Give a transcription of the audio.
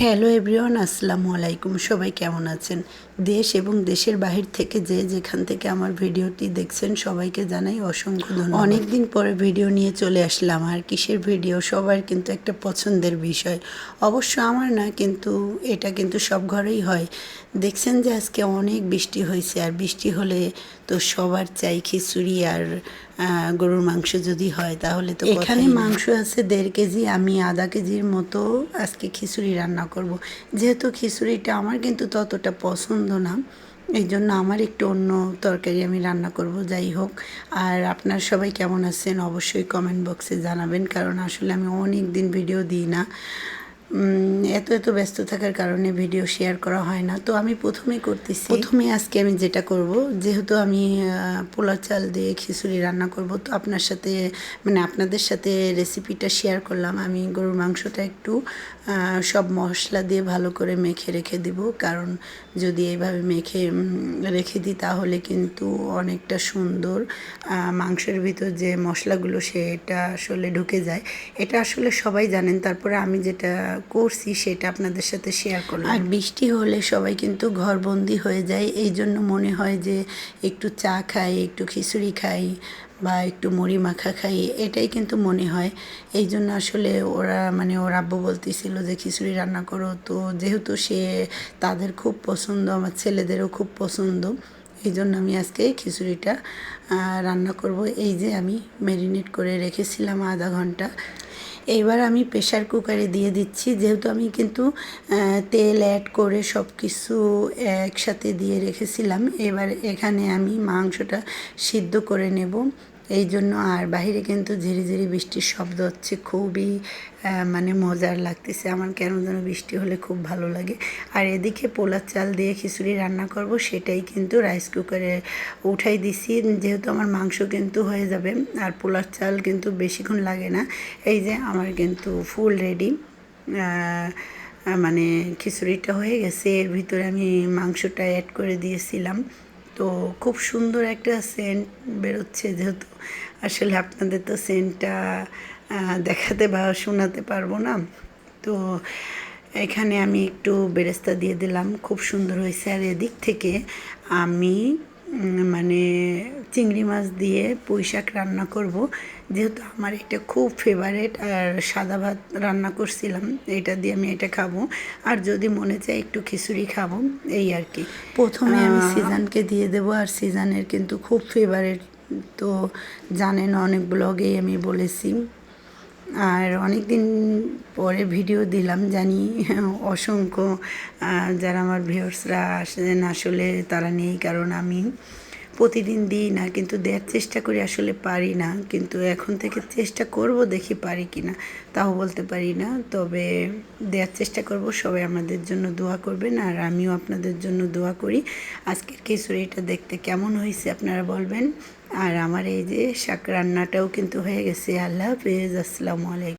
Hello everyone আসসালামু আলাইকুম। সবাই কেমন আছেন? দেশ এবং দেশের বাহির থেকে যে যেখান থেকে আমার ভিডিওটি দেখছেন, সবাইকে জানাই অসংখ্য ধন্যবাদ। অনেক দিন পরে ভিডিও নিয়ে চলে আসলাম। আর কিসের ভিডিও? সবার কিন্তু একটা পছন্দের বিষয়। অবশ্য আমার না, কিন্তু এটা কিন্তু সব ঘরেই হয়। দেখছেন যে আজকে অনেক বৃষ্টি হয়েছে। আর বৃষ্টি হলে তো সবার চাই খিচুড়ি আর গরুর মাংস যদি হয় তাহলে তো এখানে মাংস আছে দেড় কেজি আমি আধা কেজির মতো আজকে খিচুড়ি রান্না করব। যেহেতু খিচুড়িটা আমার কিন্তু ততটা পছন্দ না এই জন্য আমার একটু অন্য তরকারি আমি রান্না করব যাই হোক। আর আপনার সবাই কেমন আছেন অবশ্যই কমেন্ট বক্সে জানাবেন কারণ আসলে আমি অনেক দিন ভিডিও দিই না। এত এত ব্যস্ত থাকার কারণে ভিডিও শেয়ার করা হয় না। তো আমি প্রথমেই করতেছি। প্রথমে আজকে আমি যেটা করব, যেহেতু আমি পোলা চাল দিয়ে খিচুড়ি রান্না করব, তো আপনার সাথে মানে আপনাদের সাথে রেসিপিটা শেয়ার করলাম। আমি গরুর মাংসটা একটু সব মশলা দিয়ে ভালো করে মেখে রেখে দিব। কারণ যদি এইভাবে মেখে রেখে দিই, তাহলে কিন্তু অনেকটা সুন্দর মাংসের ভিতর যে মশলাগুলো, সেটা আসলে ঢুকে যায়। এটা আসলে সবাই জানেন। তারপরে আমি যেটা করছি সেটা আপনাদের সাথে শেয়ার করলাম। আর বৃষ্টি হলে সবাই কিন্তু ঘরবন্দি হয়ে যায়, এই জন্য মনে হয় যে একটু চা খাই, একটু খিচুড়ি খাই বা একটু মুড়ি মাখা খাই, এটাই কিন্তু মনে হয়। এই জন্য আসলে ওরা মানে ওর আব্বু বলতেছিল যে, খিচুড়ি রান্না করো। তো যেহেতু সে তাদের খুব পছন্দ, আমার ছেলেদেরও খুব পছন্দ এই জন্য আমি আজকে খিচুড়িটা রান্না করব। এই যে আমি ম্যারিনেট করে রেখেছিলাম আধা ঘণ্টা। এইবার আমি প্রেশার কুকারে দিয়ে দিচ্ছি। যেহেতু আমি কিন্তু তেল অ্যাড করে সব কিছু একসাথে দিয়ে রেখেছিলাম, এবার এখানে আমি মাংসটা সিদ্ধ করে নেব। এই জন্য আর বাইরে কিন্তু ঝিরি ঝিরি বৃষ্টির শব্দ হচ্ছে, খুবই মানে মজার লাগতেছে। আমার কেন যেন বৃষ্টি হলে খুব ভালো লাগে। আর এদিকে পোলার চাল দিয়ে খিচুড়ি রান্না করব, সেটাই কিন্তু রাইস কুকারে উঠাই দিছি। যেহেতু আমার মাংস কিন্তু হয়ে যাবে, আর পোলার চাল কিন্তু বেশিক্ষণ লাগে না। এই যে আমার কিন্তু ফুল রেডি মানে খিচুড়িটা হয়ে গেছে। এর ভিতরে আমি মাংসটা অ্যাড করে দিয়েছিলাম। তো খুব সুন্দর একটা সেন্ট বেরোচ্ছে যেহেতু। আসলে আপনাদের তো সেন্টটা দেখাতে বা শোনাতে পারব না। তো এখানে আমি একটু বেরেস্তা দিয়ে দিলাম। খুব সুন্দর হয়েছে। আর এদিক থেকে আমি মানে চিংড়ি মাছ দিয়ে পুঁই শাক রান্না করব। যেহেতু আমার এটা খুব ফেভারেট আর সাদা ভাত রান্না করছিলাম এটা দিয়ে আমি এটা খাব। আর যদি মনে চায় একটু খিচুড়ি খাব এই আর কি। প্রথমে আমি সিজানকে দিয়ে দেবো আর সিজানের কিন্তু খুব ফেভারেট তো জানেন অনেক ব্লগেই আমি বলেছি। আর অনেক দিন পরে ভিডিও দিলাম জানি অসংখ্য যারা আমার ভিউয়ার্সরা আসেন আসলে তারা নেই, কারণ আমি প্রতিদিন দিই না, কিন্তু দেওয়ার চেষ্টা করি আসলে পারি না। কিন্তু এখন থেকে চেষ্টা করব দেখি পারি কি না তাও বলতে পারি না। তবে দেওয়ার চেষ্টা করব, সবাই আমাদের জন্য দোয়া করবেন আর আমিও আপনাদের জন্য দোয়া করি। আজকের খিচুড়িটা দেখতে কেমন হয়েছে আপনারা বলবেন? আর আমার এই যে শাক রান্নাটাও কিন্তু হয়ে গেছে। আল্লাহ হাফেজ, আসসালামু আলাইকুম।